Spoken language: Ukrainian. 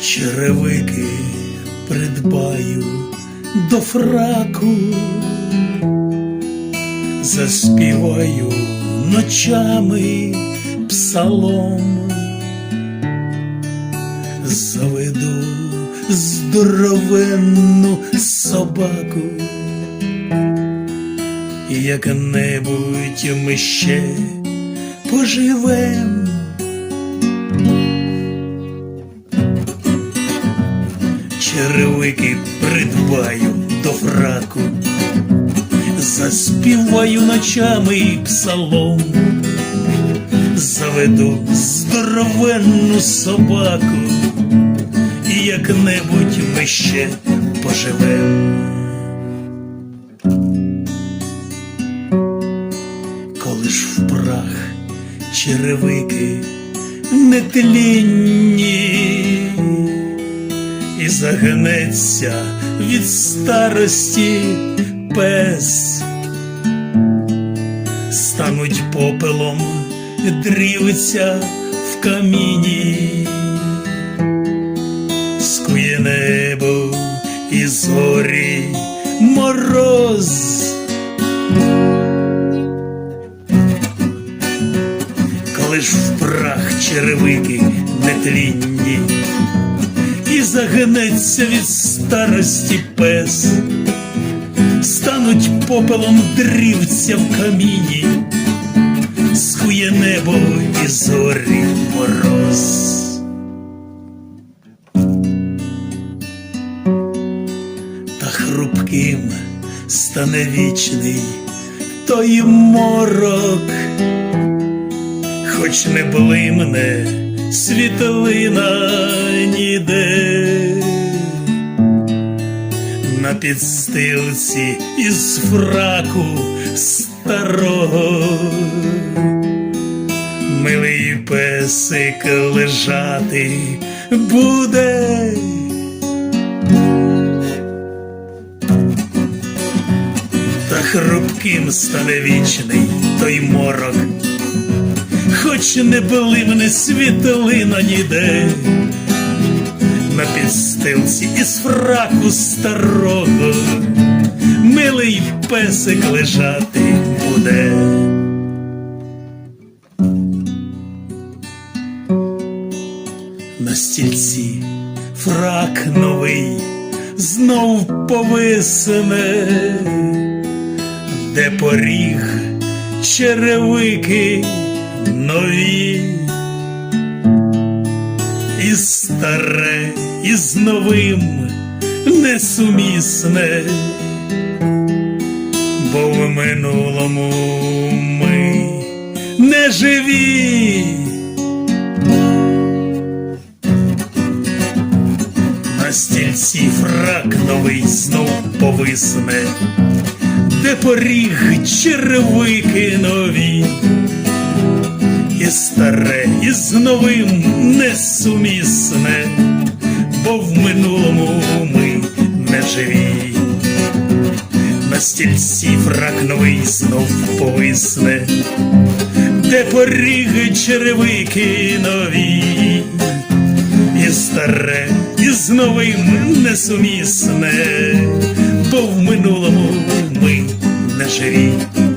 Черевики придбаю до фраку, заспіваю ночами псалом, заведу здоровенну собаку, як-небудь ми ще поживем. черевики придбаю до фраку, заспіваю ночами і псалом, заведу здоровенну собаку, як-небудь ми ще поживем. Коли ж в прах черевики нетлінні і загнеться від старості пес, стануть попелом дрівця в каміні, скує небо і зорі мороз. Коли ж в прах черевики нетлінні і загнеться від старості пес, стануть попелом дрівця в каміні, скує небо і зорі мороз. Хрупким стане вічний той морок, хоч не блимне світлина ніде на підстилці із фраку старого, милий песик лежати буде. Хрупким стане вічний той морок. Хоч не блимне світлина ніде, на підстилці із фраку старого, милий песик лежати буде. На стільці фрак новий знов повисне, де поріг черевики нові, і старе, і з новим несумісне, бо в минулому ми не живі. На стільці фрак новий знов повисне, де поріг черевики нові і старе, і з новим несумісне, бо в минулому ми не живі. На стільці фрак новий знов повисне, де поріги черевики нові, і старе, і з новим несумісне, бо в минулому ми не